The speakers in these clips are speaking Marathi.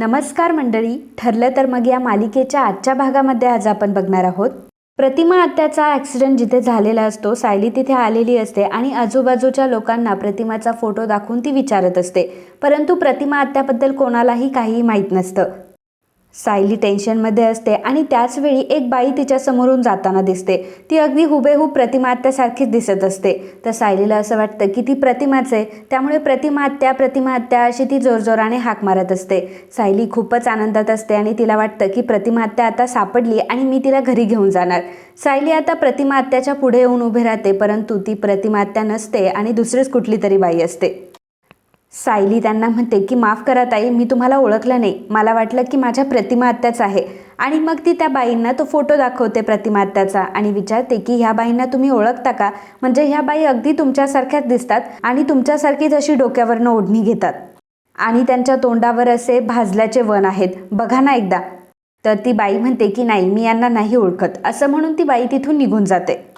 नमस्कार मंडळी ठरलं तर मग या मालिकेच्या आजच्या भागामध्ये आज आपण बघणार आहोत. प्रतिमा आत्याचा ॲक्सिडेंट जिथे झालेला असतो सायली तिथे आलेली असते आणि आजूबाजूच्या लोकांना प्रतिमाचा फोटो दाखवून ती विचारत असते. परंतु प्रतिमा आत्याबद्दल कोणालाही काहीही माहीत नसतं. सायली टेन्शनमध्ये असते आणि त्याचवेळी एक बाई तिच्या समोरून जाताना दिसते. ती अगदी हुबेहूब प्रतिमात्यासारखीच दिसत असते. तर सायलीला असं वाटतं की ती प्रतिमाच आहे. त्यामुळे प्रतिमा प्रतिमात्या अशी ती जोरजोराने हाक मारत असते. सायली खूपच आनंदात असते आणि तिला वाटतं की प्रतिमात्या आता सापडली आणि मी तिला घरी घेऊन जाणार. सायली आता प्रतिमात्याच्या पुढे येऊन उभी राहते परंतु ती प्रतिमात्या नसते आणि दुसरीच कुठली तरी बाई असते. सायली त्यांना म्हणते की माफ करा ताई मी तुम्हाला ओळखलं नाही. मला वाटलं की माझ्या प्रतिमा आत्याच आहे. आणि मग ती त्या बाईंना तो फोटो दाखवते प्रतिमा आत्याचा आणि विचारते की ह्या बाईंना तुम्ही ओळखता का? म्हणजे ह्या बाई अगदी तुमच्यासारख्याच दिसतात आणि तुमच्यासारखीच अशी डोक्यावरनं ओढणी घेतात. आणि त्यांच्या तोंडावर असे भाजल्याचे वन आहेत. बघा ना एकदा. तर ती बाई म्हणते की नाही मी यांना नाही ओळखत. असं म्हणून ती बाई तिथून निघून जाते.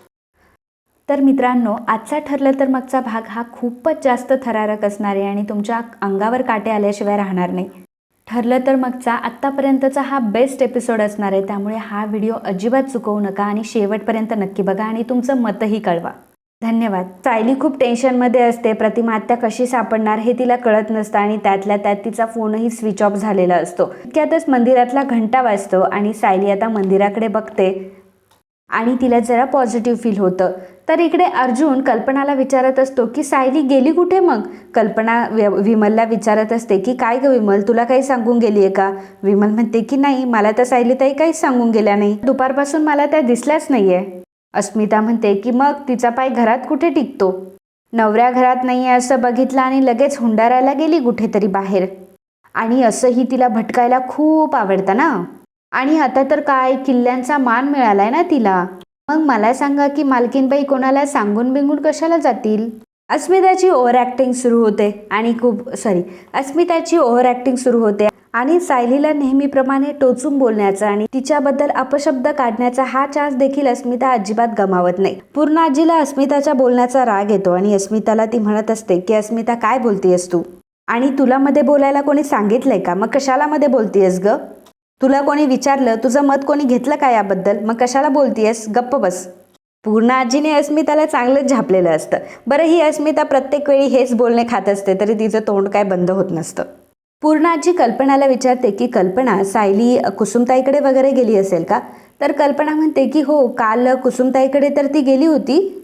तर मित्रांनो आजचा ठरलं तर मागचा भाग हा खूपच जास्त थरारक असणार आहे आणि तुमच्या अंगावर काटे आल्याशिवाय राहणार नाही. ठरलं तर मागचा आत्तापर्यंतचा हा बेस्ट एपिसोड असणार आहे. त्यामुळे हा व्हिडिओ अजिबात चुकवू नका आणि शेवटपर्यंत नक्की बघा आणि तुमचं मतही कळवा. धन्यवाद. सायली खूप टेन्शनमध्ये असते. प्रतिमा आत्या कशी सापडणार हे तिला कळत नसतं आणि त्यातल्या त्यात तिचा फोनही स्विच ऑफ झालेला असतो. इतक्यातच मंदिरातला घंटा वाजतो आणि सायली आता मंदिराकडे बघते आणि तिला जरा पॉझिटिव्ह फील होतं. तर इकडे अर्जुन कल्पनाला विचारत असतो की सायली गेली कुठे मग? कल्पना व्य- विमलला विचारत असते की काय ग विमल तुला काही सांगून गेली आहे का? विमल म्हणते की नाही मला तर सायली ताई काहीच सांगून गेल्या नाही. दुपारपासून मला त्या दिसल्याच नाहीये. अस्मिता म्हणते की मग तिचा पाय घरात कुठे टिकतो? नवऱ्या घरात नाही आहे असं बघितलं आणि लगेच हुंडारायला गेली कुठेतरी बाहेर. आणि असंही तिला भटकायला खूप आवडतं ना? आणि आता तर काय किल्ल्यांचा मान मिळालाय ना तिला? मग मला सांगा की मालकीनबाई कोणाला सांगून बिंगून कशाला जातील? अस्मिताची ओव्हर ॲक्टिंग सुरू होते आणि खूप सॉरी अस्मिताची ओव्हर ॲक्टिंग सुरू होते आणि सायलीला नेहमीप्रमाणे टोचून बोलण्याचा आणि तिच्याबद्दल अपशब्द काढण्याचा हा चान्स देखील अस्मिता अजिबात गमावत नाही. पूर्ण आजीला अस्मिताच्या बोलण्याचा राग येतो आणि अस्मिताला ती म्हणत असते की अस्मिता काय बोलतीयस तू? आणि तुला मध्ये बोलायला कोणी सांगितलंय का? मग कशाला मध्ये बोलतीयस ग? तुला कोणी विचारलं तुझं मत कोणी घेतलं का याबद्दल? मग कशाला बोलतीयस? गप्प बस. पूर्ण आजीने अस्मिताला चांगलंच झापलेलं असतं. बरं ही अस्मिता प्रत्येक वेळी हेच बोलणे खात असते तरी तिचं तोंड काय बंद होत नसतं. पूर्ण आजी कल्पनाला विचारते की कल्पना सायली कुसुमताईकडे वगैरे गेली असेल का? तर कल्पना म्हणते की हो काल कुसुमताईकडे तर ती गेली होती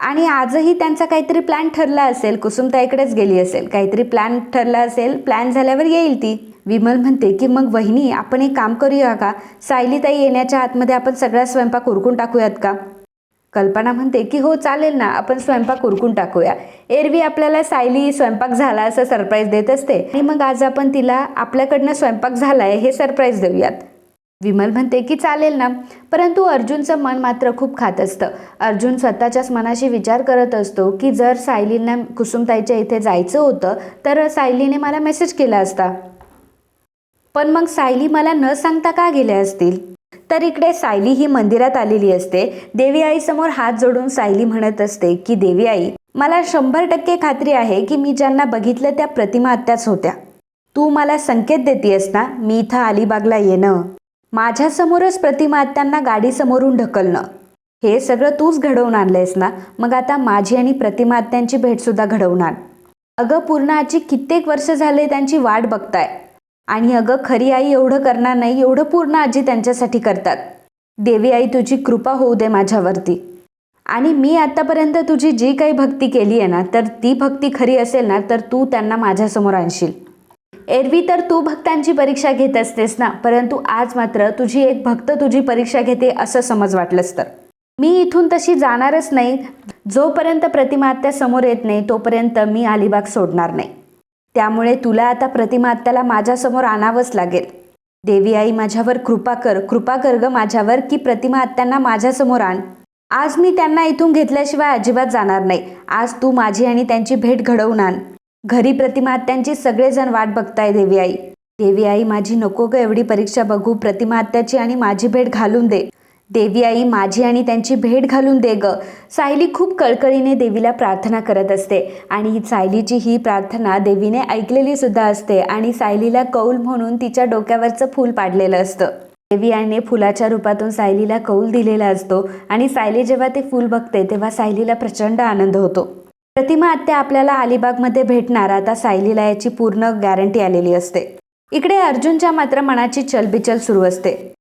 आणि आजही त्यांचा काहीतरी प्लॅन ठरला असेल कुसुमताईकडेच गेली असेल काहीतरी प्लॅन ठरला असेल प्लॅन झाल्यावर येईल ती. विमल म्हणते की मग वहिनी आपण एक काम करूया का? सायलीताई येण्याच्या आतमध्ये आपण सगळा स्वयंपाक उरकून टाकूयात का? कल्पना म्हणते की हो चालेल ना आपण स्वयंपाक उरकून टाकूया. एरवी आपल्याला सायली स्वयंपाक झाला असं सरप्राईज देत असते. आणि मग आज आपण तिला आपल्याकडनं स्वयंपाक झालाय हे सरप्राईज देऊयात. विमल म्हणते की चालेल ना? परंतु अर्जुनचं मन मात्र खूप खात असतं. अर्जुन स्वतःच्याच मनाशी विचार करत असतो की जर सायलींना कुसुमताईच्या इथे जायचं होतं तर सायलीने मला मेसेज केला असता. पण मग सायली मला न सांगता का गेल्या असतील? तर इकडे सायली ही मंदिरात आलेली असते. देवी आईसमोर हात जोडून सायली म्हणत असते की देवी आई मला शंभर टक्के खात्री आहे की मी ज्यांना बघितलं त्या प्रतिमा आत्याच होत्या. तू मला संकेत देतेस ना? मी इथं अलिबागला येणं माझ्यासमोरच प्रतिमात्यांना गाडीसमोरून ढकलणं. हे सगळं तूच घडवून आणलंयस ना? मग आता माझी आणि प्रतिमात्यांची भेटसुद्धा घडवणार. अगं पूर्ण आजी कित्येक वर्ष झाले त्यांची वाट बघताय. आणि अगं खरी आई एवढं करणार नाही एवढं पूर्ण आजी त्यांच्यासाठी करतात. देवी आई तुझी कृपा होऊ दे माझ्यावरती. आणि मी आत्तापर्यंत तुझी जी काही भक्ती केली आहे ना तर ती भक्ती खरी असेल ना तर तू त्यांना माझ्यासमोर आणशील. एरवी तर तू भक्तांची परीक्षा घेत असतेस ना? परंतु आज मात्र तुझी एक भक्त तुझी परीक्षा घेते असं समज वाटलंस तर. मी इथून तशी जाणारच नाही. जोपर्यंत प्रतिमात्या समोर येत नाही तोपर्यंत मी अलिबाग सोडणार नाही. त्यामुळे तुला आता प्रतिमात्याला माझ्यासमोर आणावंच लागेल. देवी आई माझ्यावर कृपा कर कृपा कर ग माझ्यावर की प्रतिमात्यांना माझ्यासमोर आण. आज मी त्यांना इथून घेतल्याशिवाय अजिबात जाणार नाही. आज तू माझी आणि त्यांची भेट घडवून आण. घरी प्रतिमा आत्यांची सगळेजण वाट बघताय देवी आई देवी आई माझी नको ग एवढी परीक्षा बघू. प्रतिमा आत्याची आणि माझी भेट घालून दे. देवी आई माझी आणि त्यांची भेट घालून दे ग. सायली खूप कळकळीने देवीला प्रार्थना करत असते आणि सायलीची ही प्रार्थना देवीने ऐकलेली सुद्धा असते आणि सायलीला कौल म्हणून तिच्या डोक्यावरचं फूल पाडलेलं असतं. देवी आईने फुलाच्या रूपातून सायलीला कौल दिलेला असतो आणि सायली जेव्हा ते फूल बघते तेव्हा सायलीला प्रचंड आनंद होतो. प्रतिमा आत्या आपल्याला अलिबागमध्ये भेटणार. आता सायलीला याची पूर्ण गॅरंटी आलेली असते. इकडे अर्जुनच्या मात्र मनाची चलबिचल सुरू असते.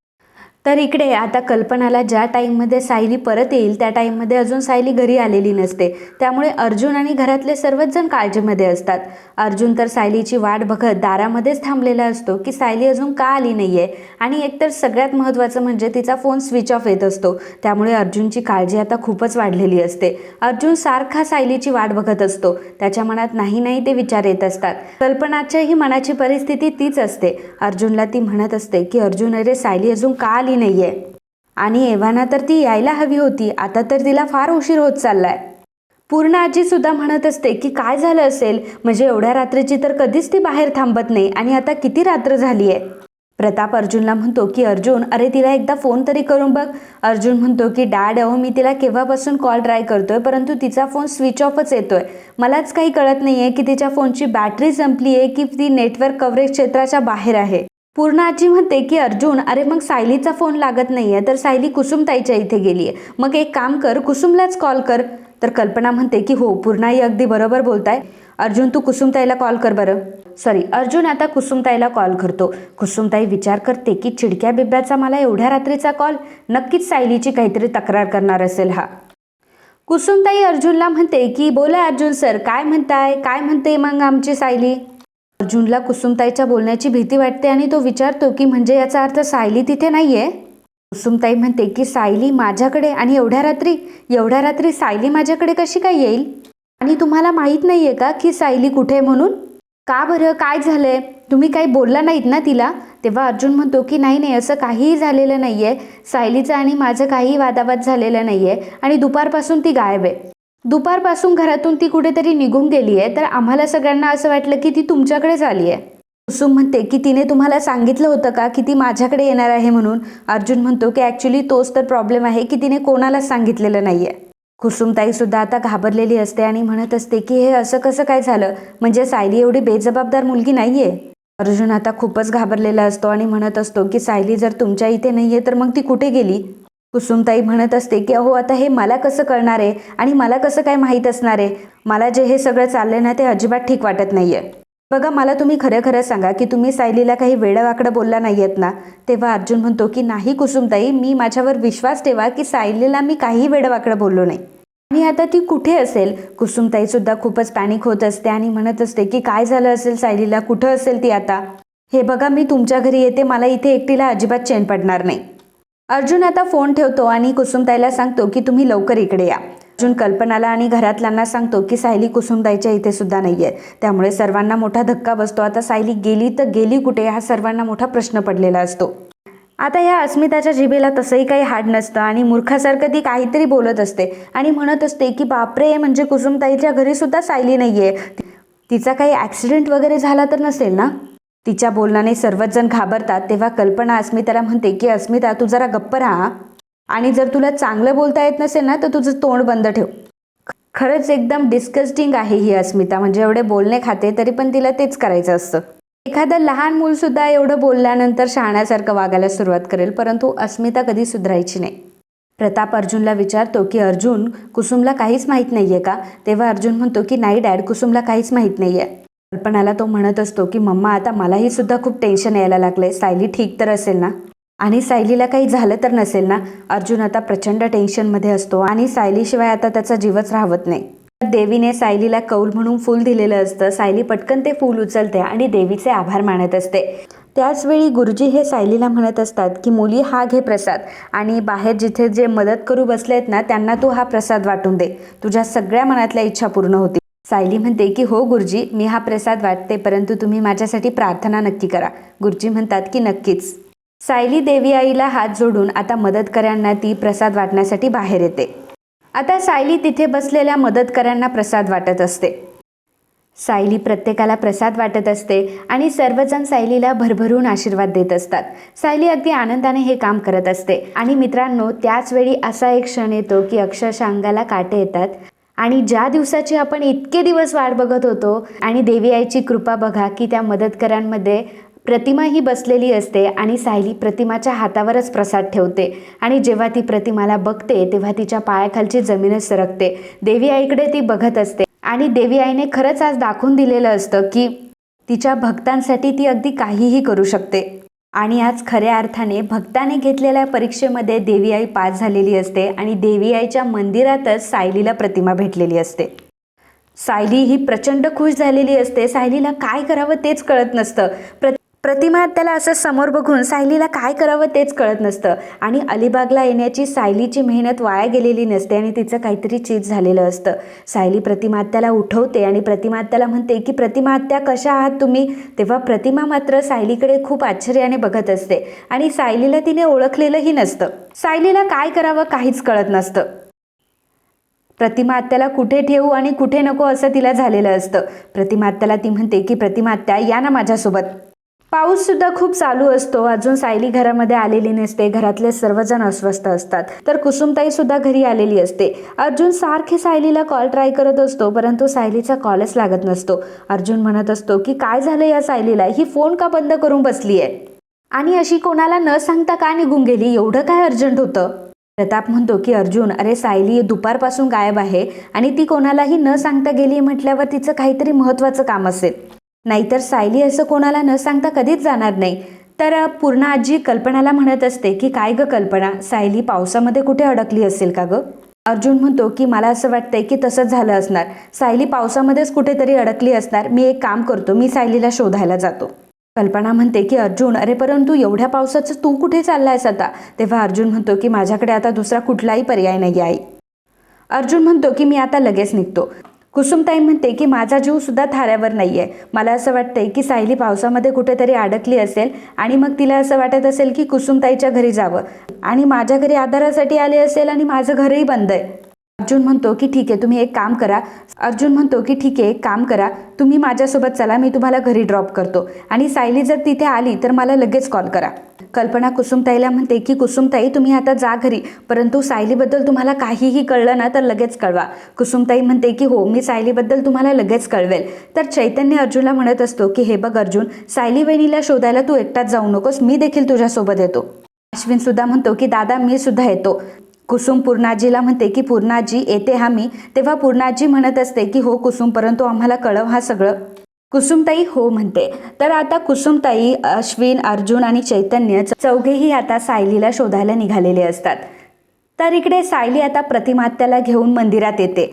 तर इकडे आता कल्पनाला ज्या टाईममध्ये सायली परत येईल त्या टाईममध्ये अजून सायली घरी आलेली नसते. त्यामुळे अर्जुन आणि घरातले सर्वच जण काळजीमध्ये असतात. अर्जुन तर सायलीची वाट बघत दारामध्येच थांबलेला असतो की सायली अजून का आली नाही आहे आणि एकतर सगळ्यात महत्त्वाचं म्हणजे तिचा फोन स्विच ऑफ येत असतो. त्यामुळे अर्जुनची काळजी आता खूपच वाढलेली असते. अर्जुन सारखा सायलीची वाट बघत असतो. त्याच्या मनात नाही नाही ते विचार येत असतात. कल्पनाच्याही मनाची परिस्थिती तीच असते. अर्जुनला ती म्हणत असते की अर्जुन अरे सायली अजून का आली नाहीये. आणि एव्हाना तर ती यायला हवी होती. आता तर तिला फार उशीर होत चाललाय. पूर्ण आजी सुद्धा म्हणत असते की काय झालं असेल? म्हणजे एवढ्या रात्रीची तर कधीच ती बाहेर थांबत नाही. आणि आता किती रात्र झाली आहे प्रताप अर्जुनला म्हणतो की अर्जुन अरे तिला एकदा फोन तरी करून बघ. अर्जुन म्हणतो की डॅड अहो मी तिला केव्हापासून कॉल ट्राय करतोय परंतु तिचा फोन स्विच ऑफच येतोय. मलाच काही कळत नाही आहे की तिच्या फोनची बॅटरी संपली आहे की ती नेटवर्क कव्हरेज क्षेत्राच्या बाहेर आहे. पूर्ण आजी म्हणते की अर्जुन अरे मग सायलीचा फोन लागत नाही आहे तर सायली कुसुमताईच्या इथे गेली आहे मग एक काम कर कुसुमलाच कॉल कर. तर कल्पना म्हणते की हो पूर्णाई अगदी बरोबर बोलताय. अर्जुन तू कुसुमताईला कॉल कर बरं. सॉरी अर्जुन आता कुसुमताईला कॉल करतो. कुसुमताई विचार करते की चिडक्या बिब्याचा मला एवढ्या रात्रीचा कॉल नक्कीच सायलीची काहीतरी तक्रार करणार असेल हा. कुसुमताई अर्जुनला म्हणते की बोला अर्जुन सर काय म्हणताय? काय म्हणते मग आमची सायली? अर्जुनला कुसुमताईच्या बोलण्याची भीती वाटते आणि तो विचारतो की म्हणजे याचा अर्थ सायली तिथे नाहीये? कुसुमताई म्हणते की सायली माझ्याकडे आणि एवढ्या रात्री एवढ्या रात्री सायली माझ्याकडे कशी काय येईल? आणि तुम्हाला माहीत नाहीये का की सायली कुठे आहे म्हणून? का बरं? काय झालंय? तुम्ही काही बोलला नाहीत ना तिला? तेव्हा अर्जुन म्हणतो की नाही नाही असं काहीही झालेलं नाहीये. सायलीचं आणि माझं काहीही वादावाद झालेलं नाहीये आणि दुपारपासून ती गायब आहे. दुपारपासून घरातून ती कुठेतरी निघून गेली आहे. तर आम्हाला सगळ्यांना असं वाटलं की ती तुमच्याकडेच आली आहे. कुसुम म्हणते की तिने तुम्हाला सांगितलं होतं का की ती माझ्याकडे येणार आहे म्हणून? अर्जुन म्हणतो की ॲक्च्युली तोच तर प्रॉब्लेम आहे की तिने कोणालाच सांगितलेलं नाही आहे कुसुमताई सुद्धा आता घाबरलेली असते आणि म्हणत असते की हे असं कसं काय झालं? म्हणजे सायली एवढी बेजबाबदार मुलगी नाही आहे अर्जुन आता खूपच घाबरलेला असतो आणि म्हणत असतो की सायली जर तुमच्या इथे नाही आहे तर मग ती कुठे गेली? कुसुमताई म्हणत असते की अहो आता हे मला कसं कळणार आहे? आणि मला कसं काय माहीत असणार आहे? मला जे हे सगळं चाललंय ना ते अजिबात ठीक वाटत नाही आहे बघा मला तुम्ही खरं खरं सांगा की तुम्ही सायलीला काही वेडवाकडं बोलला नाही आहेत ना? तेव्हा अर्जुन म्हणतो की नाही कुसुमताई मी माझ्यावर विश्वास ठेवा की सायलीला मी काही वेडवाकडं बोललो नाही. आणि आता ती कुठे असेल? कुसुमताईसुद्धा खूपच पॅनिक होत असते आणि म्हणत असते की काय झालं असेल सायलीला? कुठं असेल ती आता? हे बघा मी तुमच्या घरी येते मला इथे एकटीला अजिबात चैन पडणार नाही. अर्जुन आता फोन ठेवतो आणि कुसुमताईला सांगतो की तुम्ही लवकर इकडे या. अर्जुन कल्पनाला आणि घरातल्यांना सांगतो की सायली कुसुमताईच्या इथे सुद्धा नाही आहे त्यामुळे सर्वांना मोठा धक्का बसतो. आता सायली गेली तर गेली कुठे? हा सर्वांना मोठा प्रश्न पडलेला असतो. आता या अस्मिताच्या जिभेला तसंही काही हाड नसतं आणि मूर्खासारखं ती काहीतरी बोलत असते आणि म्हणत असते की बापरे म्हणजे कुसुमताईच्या घरी सुद्धा सायली आहे तिचा काही ॲक्सिडेंट वगैरे झाला तर नसेल ना? तिच्या बोलण्याने सर्वच जण घाबरतात तेव्हा कल्पना अस्मिताला म्हणते की अस्मिता तू जरा गप्प राहा आणि जर तुला चांगलं बोलता येत नसेल ना तर तुझं तोंड बंद ठेव. खरंच एकदम डिस्कस्टिंग आहे ही अस्मिता. म्हणजे एवढे बोलणे खाते तरी पण तिला तेच करायचं असतं. एखादं लहान मूल सुद्धा एवढं बोलल्यानंतर शहाण्यासारखं वागायला सुरुवात करेल परंतु अस्मिता कधी सुधरायची नाही. प्रताप अर्जुनला विचारतो की अर्जुन कुसुमला काहीच माहीत नाहीये का? तेव्हा अर्जुन म्हणतो की नाही डॅड कुसुमला काहीच माहीत नाही आहे कल्पनाला तो म्हणत असतो की मम्मा आता मलाही सुद्धा खूप टेन्शन यायला लागलंय. सायली ठीक तर असेल ना? आणि सायलीला काही झालं तर नसेल ना? अर्जुन आता प्रचंड टेन्शनमध्ये असतो आणि सायलीशिवाय आता त्याचा जीवच राहत नाही. देवीने सायलीला कौल म्हणून फूल दिलेलं असतं. सायली पटकन ते फूल उचलते आणि देवीचे आभार मानत असते. त्याचवेळी गुरुजी हे सायलीला म्हणत असतात की मुली हा घे प्रसाद. आणि बाहेर जिथे जे मदत करू बसले आहेत ना त्यांना तू हा प्रसाद वाटून दे. तुझ्या सगळ्या मनातल्या इच्छा पूर्ण होती सायली म्हणते की हो गुरुजी मी हा प्रसाद वाटते परंतु तुम्ही माझ्यासाठी प्रार्थना नक्की करा. गुरुजी म्हणतात की नक्कीच. सायली देवी आईला हात जोडून आता मदतकऱ्यांना ती प्रसाद वाटण्यासाठी बाहेर येते. आता सायली तिथे बसलेल्या मदतकऱ्यांना प्रसाद वाटत असते. सायली प्रत्येकाला प्रसाद वाटत असते आणि सर्वजण सायलीला भरभरून आशीर्वाद देत असतात. सायली अगदी आनंदाने हे काम करत असते. आणि मित्रांनो त्याच वेळी असा एक क्षण येतो की अक्षरशः अंगाला काटे येतात. आणि ज्या दिवसाची आपण इतके दिवस वाट बघत होतो आणि देवी आईची कृपा बघा की त्या मदतकऱ्यांमध्ये प्रतिमा ही बसलेली असते आणि सायली प्रतिमाच्या हातावरच प्रसाद ठेवते. आणि जेव्हा ती प्रतिमाला बघते तेव्हा तिच्या पायाखालची जमीनच सरकते. देवी आईकडे ती बघत असते. आणि देवी आईने खरंच आज दाखवून दिलेलं असतं की तिच्या भक्तांसाठी ती अगदी काहीही करू शकते. आणि आज खऱ्या अर्थाने भक्ताने घेतलेल्या परीक्षेमध्ये देवी आई पास झालेली असते आणि देवी आईच्या मंदिरातच सायलीला प्रतिमा भेटलेली असते. सायली ही प्रचंड खुश झालेली असते. सायलीला काय करावं तेच कळत नसतं. प्र प्रतिमा त्याला असं समोर बघून सायलीला काय करावं तेच कळत नसतं. आणि अलिबागला येण्याची सायलीची मेहनत वाया गेलेली नसते आणि तिचं काहीतरी चीज झालेलं असतं. सायली प्रतिमात्याला उठवते आणि प्रतिमात्याला म्हणते की प्रतिमात्या कशा आहात तुम्ही? तेव्हा प्रतिमा मात्र सायलीकडे खूप आश्चर्याने बघत असते आणि सायलीला तिने ओळखलेलंही नसतं. सायलीला काय करावं काहीच कळत नसतं. प्रतिमा आत्याला कुठे ठेवू आणि कुठे नको असं तिला झालेलं असतं. प्रतिमा आत्याला ती म्हणते की प्रतिमा आत्या या ना माझ्यासोबत. पाऊस सुद्धा खूप चालू असतो. अजून सायली घरामध्ये आलेली नसते. घरातले सर्वजण अस्वस्थ असतात. तर कुसुमताई सुद्धा घरी आलेली असते. अर्जुन सारखे सायलीला कॉल ट्राय करत असतो परंतु सायलीचा कॉलच लागत नसतो. अर्जुन म्हणत असतो की काय झालं या सायलीला? ही फोन का बंद करून बसली आहे आणि अशी कोणाला न सांगता का निघून गेली? एवढं काय अर्जंट होतं? प्रताप म्हणतो की अर्जुन अरे सायली दुपारपासून गायब आहे आणि ती कोणालाही न सांगता गेली म्हटल्यावर तिचं काहीतरी महत्त्वाचं काम असेल. नाहीतर सायली असं कोणाला न सांगता कधीच जाणार नाही. तर पूर्ण आजी कल्पनाला म्हणत असते की काय ग कल्पना? सायली पावसामध्ये कुठे अडकली असेल का ग? अर्जुन म्हणतो की मला असं वाटतंय की तसंच झालं असणार. सायली पावसामध्येच कुठेतरी अडकली असणार. मी एक काम करतो. मी सायलीला शोधायला जातो. कल्पना म्हणते की अर्जुन अरे परंतु एवढ्या पावसाचं तू कुठे चाललायस आता? तेव्हा अर्जुन म्हणतो की माझ्याकडे आता दुसरा कुठलाही पर्याय नाही आहे अर्जुन म्हणतो की मी आता लगेच निघतो. कुसुमताई म्हणते की माझा जीव सुद्धा थाऱ्यावर नाही आहे मला असं वाटतंय की सायली पावसामध्ये कुठेतरी अडकली असेल आणि मग तिला असं वाटत असेल की कुसुमताईच्या घरी जावं. आणि माझ्या घरी आधारासाठी आले असेल आणि माझं घरही बंद आहे. अर्जुन म्हणतो की ठीक आहे तुम्ही एक काम करा. अर्जुन म्हणतो की ठीक आहे एक काम करा. तुम्ही माझ्यासोबत चला मी तुम्हाला घरी ड्रॉप करतो. आणि सायली जर तिथे आली तर मला लगेच कॉल करा. कल्पना कुसुमताईला म्हणते की कुसुमताई तुम्ही आता जा घरी परंतु सायलीबद्दल तुम्हाला काहीही कळलं ना तर लगेच कळवा. कुसुमताई म्हणते की हो मी सायलीबद्दल तुम्हाला लगेच कळवेल. तर चैतन्य अर्जुनला म्हणत असतो की हे बघ अर्जुन सायली वहिनीला शोधायला तू एकटाच जाऊ नकोस मी देखील तुझ्यासोबत येतो. अश्विन सुद्धा म्हणतो की दादा मी सुद्धा येतो. कुसुम पूर्णाजीला म्हणते की पूर्णाजी येते हा मी. तेव्हा पूर्णाजी म्हणत असते की हो कुसुम परंतु आम्हाला कळव हा सगळं. कुसुमताई हो म्हणते. तर आता कुसुमताई अश्विन अर्जुन आणि चैतन्य चौघेही आता सायलीला शोधायला निघालेले असतात. तर इकडे सायली आता प्रतिमा आत्याला घेऊन मंदिरात येते.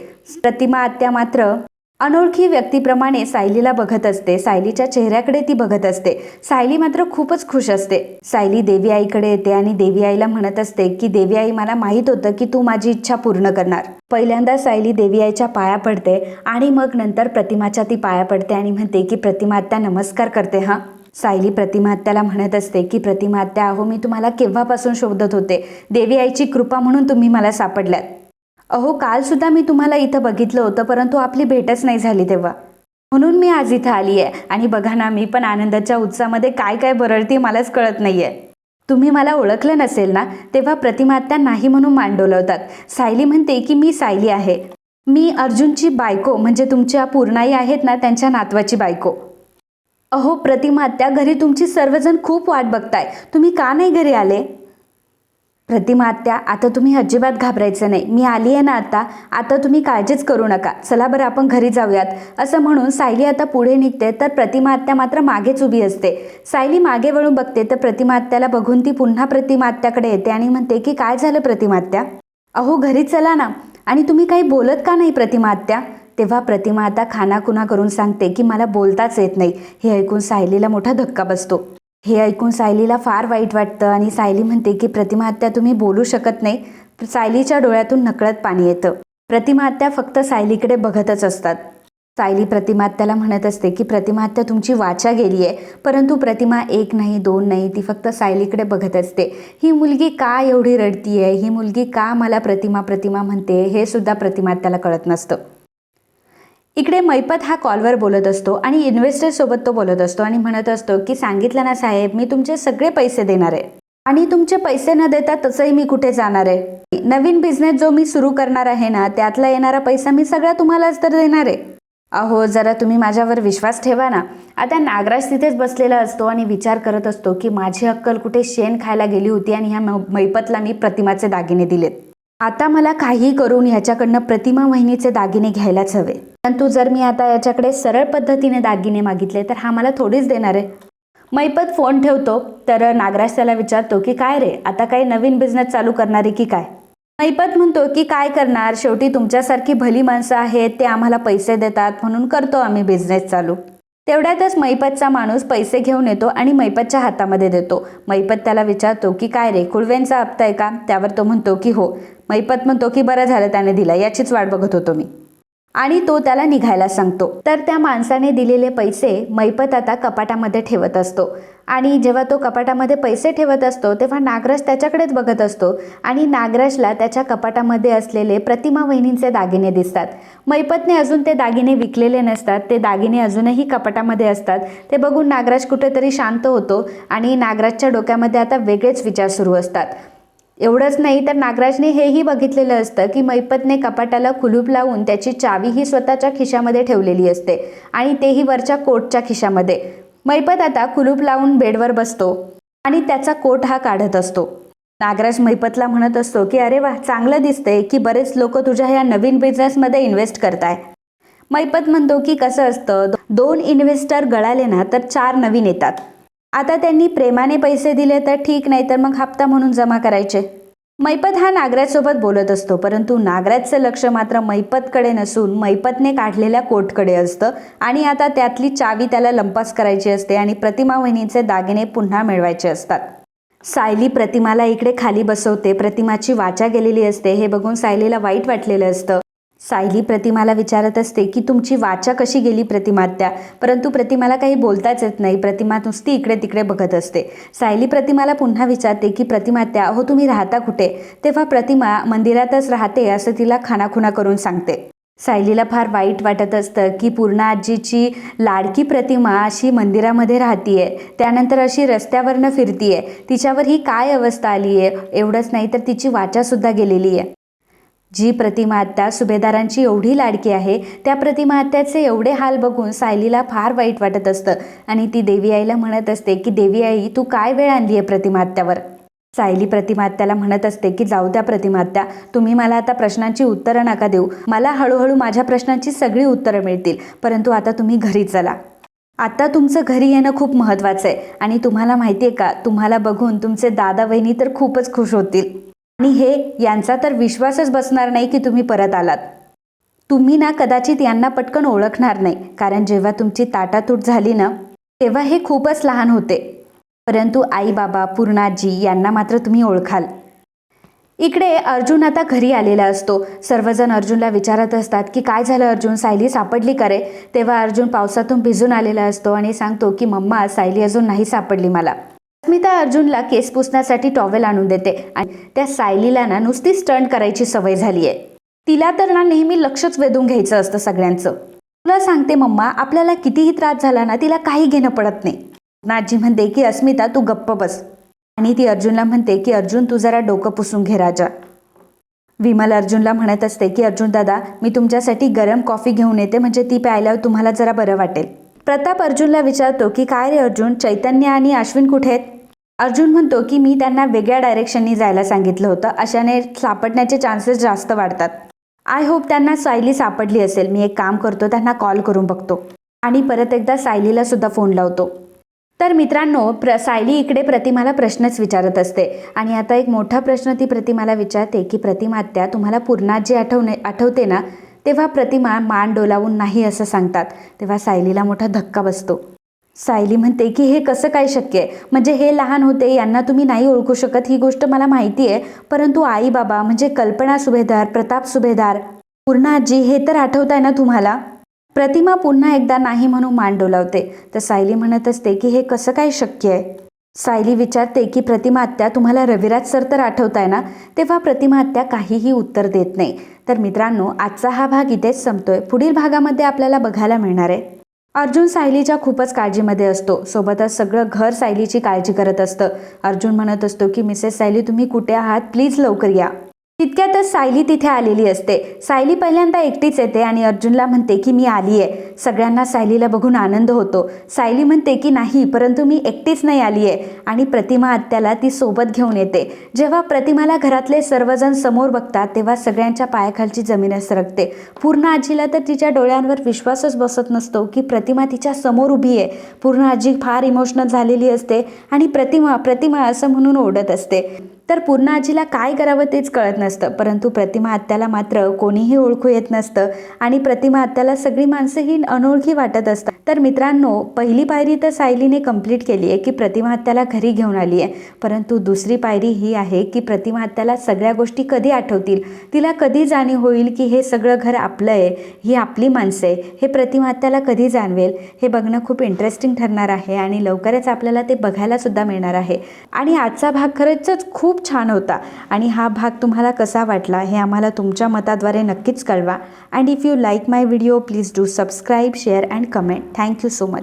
प्रतिमा आत्या मात्र अनोळखी व्यक्तीप्रमाणे सायलीला बघत असते. सायलीच्या चेहऱ्याकडे ती बघत असते. सायली मात्र खूपच खुश असते. सायली देवी आईकडे येते आणि देवी आईला म्हणत असते की देवी आई मला माहीत होतं की तू माझी इच्छा पूर्ण करणार. पहिल्यांदा सायली देवी आईच्या पाया पडते आणि मग नंतर प्रतिमाच्या ती पाया पडते आणि म्हणते की प्रतिमा आत्या नमस्कार करते हां. सायली प्रतिमा आत्याला म्हणत असते की प्रतिमा आत्या अहो मी तुम्हाला केव्हापासून शोधत होते? देवी आईची कृपा म्हणून तुम्ही मला सापडल्यात. अहो काल सुद्धा मी तुम्हाला इथं बघितलं होतं परंतु आपली भेटच नाही झाली तेव्हा. म्हणून मी आज इथं आली आहे. आणि बघा ना मी पण आनंदाच्या उत्साहामध्ये काय काय बरळते मलाच कळत नाही आहे तुम्ही मला ओळखलं नसेल ना तेव्हा प्रतिमात्या नाही म्हणून मांडवलवतात सायली म्हणते की मी सायली आहे. मी अर्जुनची बायको म्हणजे तुमच्या पूर्णाई आहेत ना त्यांच्या नातवाची बायको. अहो प्रतिमात्या घरी तुमची सर्वजण खूप वाट बघताय. तुम्ही का नाही घरी आले? प्रतिमा आत्या आता तुम्ही अजिबात घाबरायचं नाही. मी आली आहे ना आता आता तुम्ही काळजीच करू नका. चला बरं आपण घरी जाऊयात. असं म्हणून सायली आता पुढे निघते तर प्रतिमा आत्या मात्र मागेच उभी असते. सायली मागे वळून बघते तर प्रतिमा आत्याला बघून ती पुन्हा प्रतिमा आत्याकडे येते आणि म्हणते की काय झालं प्रतिमा आत्या? अहो घरी चला ना. आणि तुम्ही काही बोलत का नाही प्रतिमा आत्या? तेव्हा प्रतिमा आता खानाखुना करून सांगते की मला बोलताच येत नाही. हे ऐकून सायलीला मोठा धक्का बसतो. हे ऐकून सायलीला फार वाईट वाटतं आणि सायली म्हणते की प्रतिमाहत्या तुम्ही बोलू शकत नाही. सायलीच्या डोळ्यातून नकळत पाणी येतं. प्रतिमाहत्या फक्त सायलीकडे बघतच असतात. सायली प्रतिमात्याला म्हणत असते की प्रतिमाहत्या तुमची वाचा गेली आहे परंतु प्रतिमा एक नाही दोन नाही ती फक्त सायलीकडे बघत असते. ही मुलगी का एवढी रडती आहे ही मुलगी का मला प्रतिमा प्रतिमा म्हणते? हे सुद्धा प्रतिमात्याला कळत नसतं. इकडे मैपत हा कॉलवर बोलत असतो आणि इन्व्हेस्टरसोबत तो बोलत असतो आणि म्हणत असतो की सांगितलं ना साहेब मी तुमचे सगळे पैसे देणार आहे. आणि तुमचे पैसे न देता तसंही मी कुठे जाणार आहे? नवीन बिझनेस जो मी सुरू करणार आहे ना त्यातला येणारा पैसा मी सगळा तुम्हालाच तर देणार आहे. अहो जरा तुम्ही माझ्यावर विश्वास ठेवा ना. आता नागराज तिथेच बसलेला असतो आणि विचार करत असतो की माझी अक्कल कुठे शेण खायला गेली होती आणि ह्या मैपतला मी प्रतिमाचे दागिने दिलेत. आता मला काही करून ह्याच्याकडनं प्रतिमा वहिनीचे दागिने घ्यायलाच हवे. परंतु जर मी आता याच्याकडे सरळ पद्धतीने दागिने मागितले तर हा मला थोडीच देणार आहे. मैपत फोन ठेवतो तर नागराज त्याला विचारतो की काय रे आता काही नवीन बिझनेस चालू करणार आहे की काय? मैपत म्हणतो की काय करणार? शेवटी तुमच्यासारखी भली माणसं आहेत ते आम्हाला पैसे देतात म्हणून करतो आम्ही बिझनेस चालू. तेवढ्यातच मैपतचा माणूस पैसे घेऊन येतो आणि मैपतच्या हातामध्ये देतो. मैपत त्याला विचारतो की काय रे कुळवेंचा हप्ता आहे का? त्यावर तो म्हणतो की हो. मैपत म्हणतो की बरं झालं त्याने दिला याचीच वाट बघत होतो मी. आणि तो त्याला निघायला सांगतो. तर त्या माणसाने दिलेले पैसे मैपत आता कपाटामध्ये ठेवत असतो. आणि जेव्हा तो कपाटामध्ये पैसे ठेवत असतो तेव्हा नागराज त्याच्याकडेच बघत असतो. आणि नागराजला त्याच्या कपाटामध्ये असलेले प्रतिमा वहिनींचे दागिने दिसतात. मैपतने अजून ते दागिने विकलेले नसतात. ते दागिने अजूनही कपाटामध्ये असतात. ते बघून नागराज कुठेतरी शांत होतो आणि नागराजच्या डोक्यामध्ये आता वेगळेच विचार सुरू असतात. एवढंच नाही तर नागराजने हेही बघितलेलं असतं की मैपतने कपाटाला कुलूप लावून त्याची चावी ही स्वतःच्या खिशामध्ये ठेवलेली असते आणि तेही वरच्या कोटच्या खिशामध्ये. मैपत आता कुलूप लावून बेडवर बसतो आणि त्याचा कोट हा काढत असतो. नागराज मैपतला म्हणत असतो की अरे वा चांगलं दिसतंय की बरेच लोक तुझ्या ह्या नवीन बिझनेसमध्ये इन्व्हेस्ट करताय. मैपत म्हणतो की कसं असतं दोन इन्व्हेस्टर गळाले ना तर चार नवीन येतात. आता त्यांनी प्रेमाने पैसे दिले तर ठीक नाही तर मग हप्ता म्हणून जमा करायचे. मैपत हा नागराजसोबत बोलत असतो परंतु नागराजचं लक्ष मात्र मैपतकडे नसून मैपतने काढलेल्या कोटकडे असतं आणि आता त्यातली चावी त्याला लंपास करायची असते आणि प्रतिमा वहिनीचे दागिने पुन्हा मिळवायचे असतात. सायली प्रतिमाला इकडे खाली बसवते प्रतिमाची वाचा गेलेली असते. हे बघून सायलीला वाईट वाटलेलं असतं. सायली प्रतिमाला विचारत असते की तुमची वाचा कशी गेली प्रतिमात्या? परंतु प्रतिमाला काही बोलताच येत नाही. प्रतिमा नुसती इकडे तिकडे बघत असते. सायली प्रतिमाला पुन्हा विचारते की प्रतिमात्या हो तुम्ही राहता कुठे? तेव्हा प्रतिमा मंदिरातच राहते असं तिला खानाखुणा करून सांगते. सायलीला फार वाईट वाटत असतं की पूर्ण आजीची लाडकी प्रतिमा अशी मंदिरामध्ये राहतीये. त्यानंतर अशी रस्त्यावरनं फिरतीये. तिच्यावर ही काय अवस्था आली आहे एवढंच नाही तर तिची वाचासुद्धा गेलेली आहे जी प्रतिमा आत्या सुभेदारांची एवढी लाडकी आहे त्या प्रतिमा आत्याचे एवढे हाल बघून सायलीला फार वाईट वाटत असतं. आणि ती देवी आईला म्हणत असते की देवी आई तू काय वेळ आणली आहे प्रतिमा आत्यावर? सायली प्रतिमात्याला म्हणत असते की जाऊ त्या प्रतिमात्या तुम्ही मला आता प्रश्नांची उत्तरं नका देऊ. मला हळूहळू माझ्या प्रश्नांची सगळी उत्तरं मिळतील परंतु आता तुम्ही घरी चला. आता तुमचं घरी येणं खूप महत्त्वाचं आहे. आणि तुम्हाला माहिती आहे का तुम्हाला बघून तुमचे दादा वहिनी तर खूपच खुश होतील. आणि हे यांचा तर विश्वासच बसणार नाही की तुम्ही परत आलात. तुम्ही ना कदाचित यांना पटकन ओळखणार नाही कारण जेव्हा तुमची ताटातूट झाली ना तेव्हा हे खूपच लहान होते. परंतु आई बाबा पूर्णाजी यांना मात्र तुम्ही ओळखाल. इकडे अर्जुन आता घरी आलेला असतो. सर्वजण अर्जुनला विचारत असतात की काय झालं अर्जुन? सायली सापडली का रे? तेव्हा अर्जुन पावसातून भिजून आलेला असतो आणि सांगतो की मम्मा सायली अजून नाही सापडली मला. अस्मिता अर्जुनला केस पुसण्यासाठी टॉवेल आणून देते आणि त्या सायलीला ना नुसती स्टंट करायची सवय झाली आहे तिला तर ना नेहमी लक्षच वेधून घ्यायचं असतं सगळ्यांचं. तुला सांगते मम्मा आपल्याला कितीही त्रास झाला ना तिला काही घेणं पडत नाही. नाजी म्हणते की अस्मिता तू गप्प बस. आणि ती अर्जुनला म्हणते की अर्जुन तू जरा डोकं पुसून घे राजा. विमल अर्जुनला म्हणत असते की अर्जुन दादा मी तुमच्यासाठी गरम कॉफी घेऊन येते म्हणजे ती प्यायल्यावर तुम्हाला जरा बरं वाटेल. प्रताप अर्जुनला विचारतो की काय रे अर्जुन? चैतन्य आणि अश्विन कुठे आहेत? अर्जुन म्हणतो की मी त्यांना वेगळ्या डायरेक्शननी जायला सांगितलं होतं. अशाने सापडण्याचे चान्सेस जास्त वाढतात. आय होप त्यांना सायली सापडली असेल. मी एक काम करतो त्यांना कॉल करून बघतो. आणि परत एकदा सायलीला सुद्धा फोन लावतो. तर मित्रांनो प्र सायली इकडे प्रतिमाला प्रश्नच विचारत असते. आणि आता एक मोठा प्रश्न ती प्रतिमाला विचारते की प्रतिमात्या तुम्हाला पूर्णात जे आठवणे आठवते ना? तेव्हा प्रतिमा मान डोलावून नाही असं सांगतात. तेव्हा सायलीला मोठा धक्का बसतो. सायली म्हणते की हे कसं काय शक्य आहे? म्हणजे हे लहान होते यांना तुम्ही नाही ओळखू शकत ही गोष्ट मला माहिती आहे. परंतु आई बाबा म्हणजे कल्पना सुभेदार प्रताप सुभेदार पूर्ण आजी हे तर आठवत आहे ना तुम्हाला? प्रतिमा पुन्हा एकदा नाही म्हणून मान डोलावते. तर सायली म्हणत असते की हे कसं काय शक्य आहे? सायली विचारते की प्रतिमा आत्या तुम्हाला रविराज सर तर आठवत आहे ना? तेव्हा प्रतिमा आत्या काहीही उत्तर देत नाही. तर मित्रांनो आजचा हा भाग इथेच संपतोय. पुढील भागामध्ये आपल्याला बघायला मिळणार आहे. अर्जुन सायलीच्या खूपच काळजीमध्ये असतो. सोबतच सगळं घर सायलीची काळजी करत असतं. अर्जुन म्हणत असतो की मिसेस सायली तुम्ही कुठे आहात? प्लीज लवकर या. तितक्यातच सायली तिथे आलेली असते. सायली पहिल्यांदा एकटीच येते आणि अर्जुनला म्हणते की मी आली आहे सगळ्यांना सायलीला बघून आनंद होतो. सायली म्हणते की नाही परंतु मी एकटीच नाही आली आहे आणि प्रतिमा आत्याला ती सोबत घेऊन येते. जेव्हा प्रतिमाला घरातले सर्वजण समोर बघतात तेव्हा सगळ्यांच्या पायाखालची जमीन सरकते. पूर्ण आजीला तर तिच्या डोळ्यांवर विश्वासच बसत नसतो की प्रतिमा तिच्या समोर उभी आहे. पूर्ण आजी फार इमोशनल झालेली असते आणि प्रतिमा प्रतिमा असं म्हणून ओढत असते. तर पूर्ण आजीला काय करावं तेच कळत नसतं. परंतु प्रतिमा आत्याला मात्र कोणीही ओळखू येत नसतं आणि प्रतिमा आत्याला सगळी माणसं ही अनोळखी वाटत असतात. तर मित्रांनो पहिली पायरी तर सायलीने कंप्लीट केली आहे की प्रतिमा आत्याला घरी घेऊन आली आहे परंतु दुसरी पायरी ही आहे की प्रतिमा आत्याला सगळ्या गोष्टी कधी आठवतील? तिला कधी जाणीव होईल की हे सगळं घर आपलं आहे? ही आपली माणसं आहे. हे प्रतिमा आत्याला कधी जाणवेल? हे बघणं खूप इंटरेस्टिंग ठरणार आहे आणि लवकरच आपल्याला ते बघायला सुद्धा मिळणार आहे. आणि आजचा भाग खरंच खूप छान होता. आणि हा भाग तुम्हाला कसा वाटला हे आम्हाला तुमच्या मताद्वारे नक्कीच कळवा. And if you like my video please do subscribe share and comment thank you so much